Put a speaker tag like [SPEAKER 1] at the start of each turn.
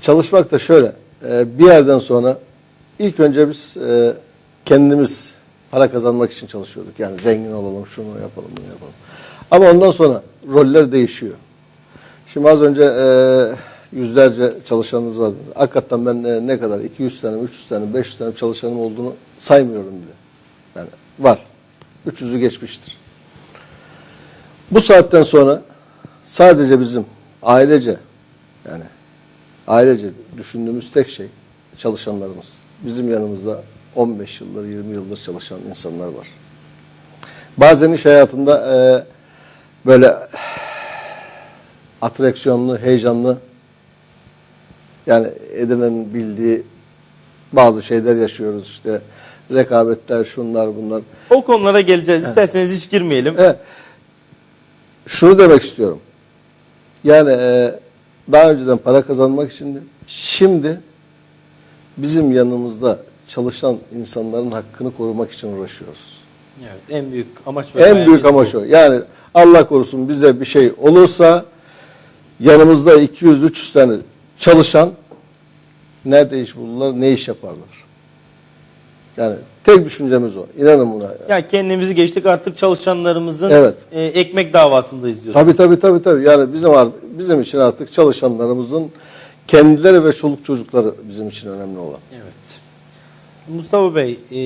[SPEAKER 1] Çalışmak da şöyle. e, bir yerden sonra ilk önce biz e, kendimiz para kazanmak için çalışıyorduk. Yani zengin olalım, şunu yapalım, bunu yapalım. Ama ondan sonra roller değişiyor. Şimdi az önce e, yüzlerce çalışanınız vardı. Hakikaten ben ne kadar 200 tane, 300 tane, 500 tane çalışanım olduğunu saymıyorum bile. Yani var. 300'ü geçmiştir. Bu saatten sonra sadece bizim ailece yani ailece düşündüğümüz tek şey çalışanlarımız. Bizim yanımızda 15 yıldır, 20 yıldır çalışan insanlar var. Bazen iş hayatında e, böyle atraksiyonlu, heyecanlı yani edinenin bildiği bazı şeyler yaşıyoruz işte rekabetler, şunlar bunlar.
[SPEAKER 2] O konulara geleceğiz. İsterseniz hiç girmeyelim.
[SPEAKER 1] Evet. Şunu demek istiyorum. Yani e, daha önceden para kazanmak içindi. Şimdi bizim yanımızda çalışan insanların hakkını korumak için uğraşıyoruz.
[SPEAKER 2] Evet, en büyük amaç ve
[SPEAKER 1] En büyük
[SPEAKER 2] bu.
[SPEAKER 1] amaç o. Yani Allah korusun bize bir şey olursa yanımızda 200-300 tane çalışan nerede iş bulurlar, ne iş yaparlar? Yani tek düşüncemiz o. İnanın buna.
[SPEAKER 2] Ya kendimizi geçtik artık çalışanlarımızın
[SPEAKER 1] Evet.
[SPEAKER 2] e, ekmek davasındayız diyorsun.
[SPEAKER 1] Tabii tabii tabii tabii. Yani bizim bizim için artık çalışanlarımızın kendileri ve çoluk çocukları bizim için önemli olan.
[SPEAKER 2] Evet. Mustafa Bey, e,